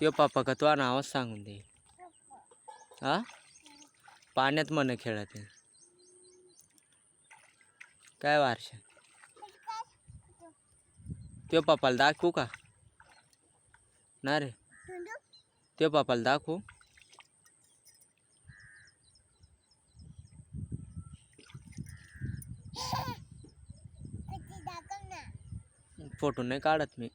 त्यो पप्पा का तो नावच सांगून दे। हा पाण्यात मन खेळत काय वारशा? त्यो पप्पाला दाखवू का? ना रे। त्यो पप्पाला दाखवू? फोटो नाही काढत मी।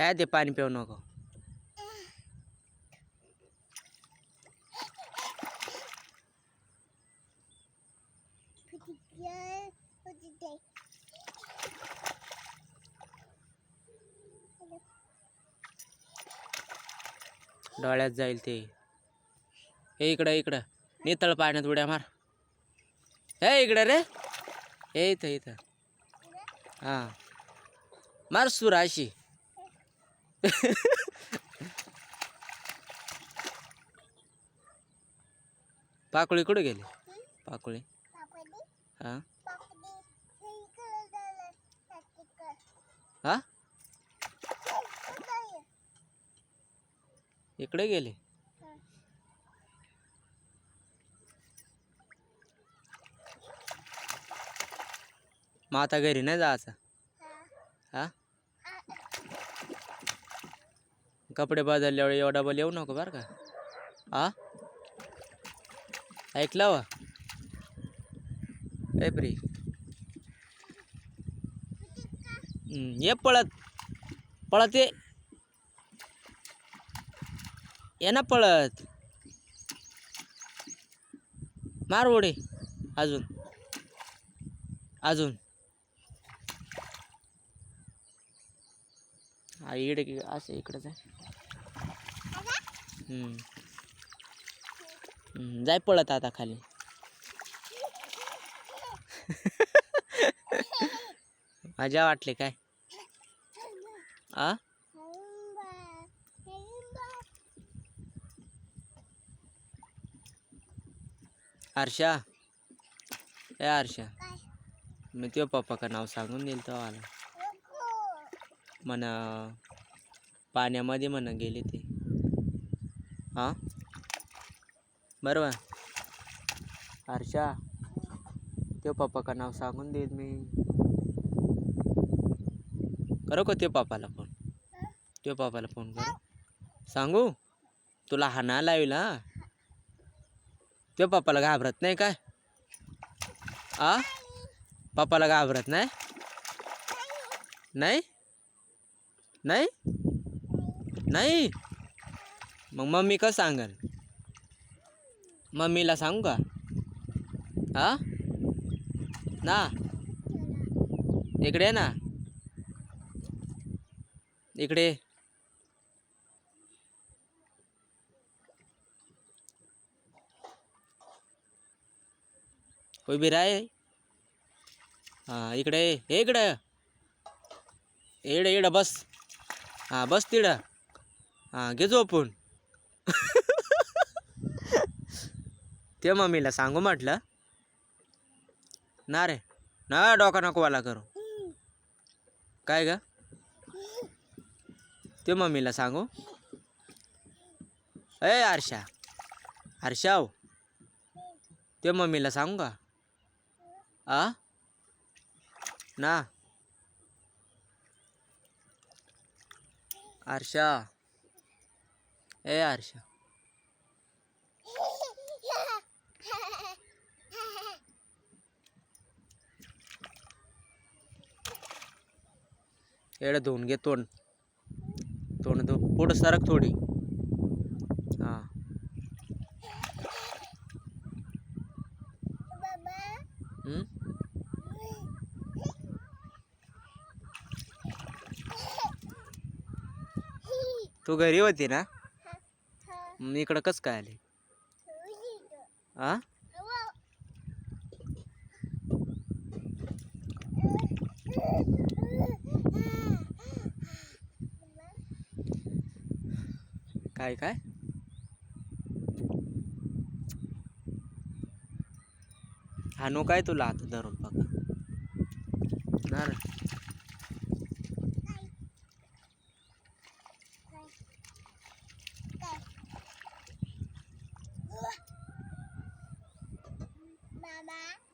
काय ते पाणी पिऊ नको. डोळ्यात जाईल ते. हे इकडं इकडं. नितळ पाण्यात उड्या मार. हे इकडं रे. हे इथं इथं. हां. मार सुराशी. पाकुळी कुठे गेली? पाकोळी. हा? हा? इकडे गेली? मग आता घरी नाही जायचं? हा? कपडे बदलल्यावर एवढा डबल येऊ नको बरं का. हा ऐकलं वा ए प्री. ये पळत. पळत ये. ये ना पळत. मार उडी. अजून. अजून. हा इकडे की असं इकडंच आहे जाय पळत आता खाली. मजा वाटली काय? आ? हर्षा ए हर्षा मी त्यो पप्पाचं नाव सांगून देईल तो आला म्हणा पाण्यामध्ये म्हणा गेले ते. हां? बरोबर? हर्षा त्यो पप्पा का नाव सांगून देईल मी. करो का त्यो पप्पाला फोन त्यो पप्पाला फोन करू? सांगू? तुला हाना लावेल हा? त्यो पप्पाला घाबरत नाही काय? आ? पप्पाला घाबरत नाही? नाही? नाही? नाही? मग मम्मी कसं सांगेल? मम्मीला सांगू का? हा? ना? इकडे ना. इकडे उभी राय. हां इकडे इकडं हे इकडं. इकडं बस. हां बस तिडा. हां घे झोपून. ते मम्मीला सांगू म्हटलं. ना रे ना डोका नको वाला करू. काय ग? ते मम्मीला सांगू. ए आरशा. हर्षा हो. ते मम्मीला सांगू का? आ? ना. हर्षा ए हर्षा एड धुवून घे तोंड. तोंड धु पुढं सरक थोडी. तू घरी होती ना? मग इकडं कस काय आली? आ? काय काय? हानू काय तुला आता धरून बघा? रे. बाबा